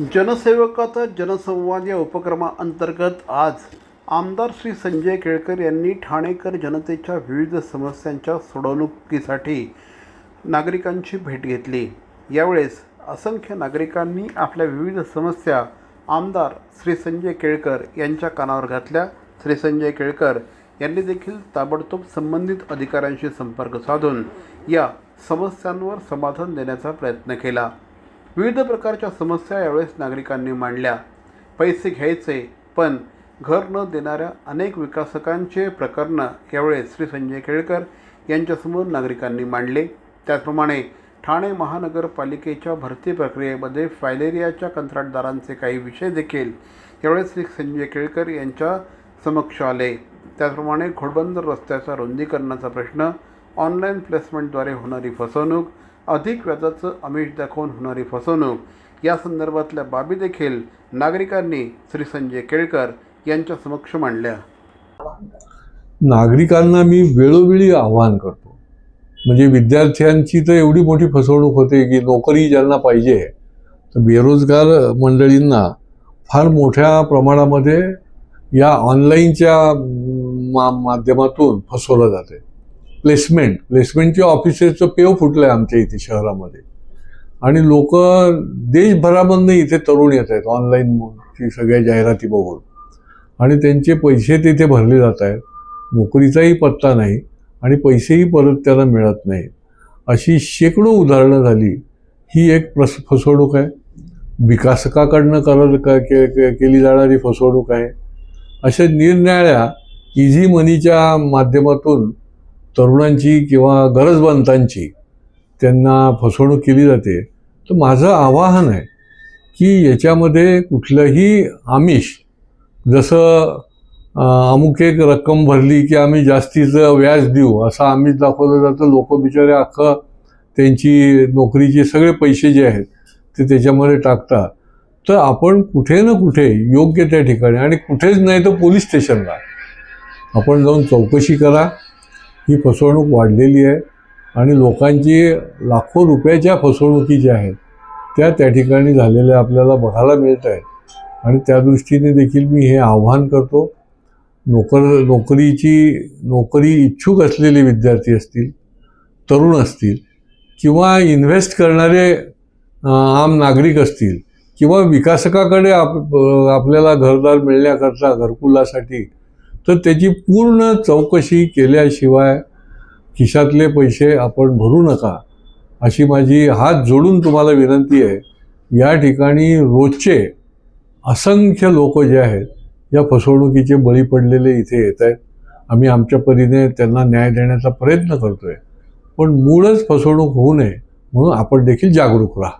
जनसेवकाचा जनसंवाद या उपक्रमाअंतर्गत आज आमदार श्री संजय केळकर यांनी ठाणेकर जनतेच्या विविध समस्यांच्या सोडवणुकीसाठी नागरिकांची भेट घेतली. यावेळेस असंख्य नागरिकांनी आपल्या विविध समस्या आमदार श्री संजय केळकर यांच्या कानावर घातल्या. श्री संजय केळकर यांनी देखील ताबडतोब संबंधित अधिकाऱ्यांशी संपर्क साधून या समस्यांवर समाधान देण्याचा प्रयत्न केला. विविध प्रकारच्या समस्या यावेळेस नागरिकांनी मांडल्या. पैसे घ्यायचे पण घर न देणाऱ्या अनेक विकासकांचे प्रकरणं यावेळेस श्री संजय केळकर यांच्यासमोर नागरिकांनी मांडले. त्याचप्रमाणे ठाणे महानगरपालिकेच्या भरती प्रक्रियेमध्ये फायलेरियाच्या कंत्राटदारांचे काही विषय देखील यावेळेस श्री संजय केळकर यांच्या समक्ष आले. त्याचप्रमाणे घोडबंदर रस्त्याच्या रुंदीकरणाचा प्रश्न ऑनलाईन प्लेसमेंटद्वारे होणारी फसवणूक अधिक व्याजाचं आमिष दाखवून होणारी फसवणूक. या संदर्भातल्या बाबी देखील नागरिकांनी श्री संजय केळकर यांच्या समक्ष मांडल्या. नागरिकांना मी वेळोवेळी आवाहन करतो. म्हणजे विद्यार्थ्यांची तर एवढी मोठी फसवणूक होते की नोकरी ज्यांना पाहिजे तर बेरोजगार मंडळींना फार मोठ्या प्रमाणामध्ये या ऑनलाईनच्या मा माध्यमातून फसवलं जाते. प्लेसमेंट प्लेसमेंटचे ऑफिसेसचं पेव फुटलं आहे आमच्या इथे शहरामध्ये. आणि लोक देशभरामधनं इथे तरुण येत आहेत ऑनलाईन सगळ्या जाहिराती बघून. आणि त्यांचे पैसे तिथे भरले जात आहेत. नोकरीचाही पत्ता नाही आणि पैसेही परत त्यांना मिळत नाही अशी शेकडो उदाहरणं झाली. ही एक प्रस फसवणूक आहे. विकासकाकडनं करत क- के- के- केली जाणारी फसवणूक आहे. अशा निरनिराळ्या इझी मनीच्या माध्यमातून तरुणांची किंवा गरजवंतांची त्यांना फसवणूक केली जाते तर माझं आवाहन आहे की याच्यामध्ये कुठलंही आमिष जसं अमुक एक रक्कम भरली की आम्ही जास्तीचं व्याज देऊ असं आमिष दाखवलं जातं. लोक बिचारे अख्खं त्यांची नोकरीचे सगळे पैसे जे आहेत ते त्याच्यामध्ये टाकतात. तर आपण कुठे ना कुठे योग्य त्या ठिकाणी आणि कुठेच नाही तर पोलीस स्टेशनला. आपण जाऊन चौकशी करा. ही फसवणूक वाढलेली आहे आणि लोकांची लाखो रुपयाच्या फसवणुकी ज्या आहेत. त्या त्या ठिकाणी झालेल्या आपल्याला बघायला मिळत आहेत. आणि त्या दृष्टीने देखील मी हे आव्हान करतो. नोकर नोकरीची नोकरी इच्छुक असलेले विद्यार्थी असतील तरुण असतील किंवा इन्व्हेस्ट करणारे आम नागरिक असतील किंवा विकासकाकडे आप आपल्याला घरदार मिळण्याकरता घरकुलासाठी तर त्याची पूर्ण चौकशी केल्याशिवाय खिशातले पैसे आपण भरू नका अशी माझी हात जोडून तुम्हाला विनंती आहे. या ठिकाणी रोजचे असंख्य लोक जे आहेत या फसवणुकीचे बळी पडलेले इथे येत आहेत. आम्ही आमच्या परीने त्यांना न्याय देण्याचा प्रयत्न करतो आहे पण मूळच फसवणूक होऊ नये म्हणून आपण देखील जागरूक राहा.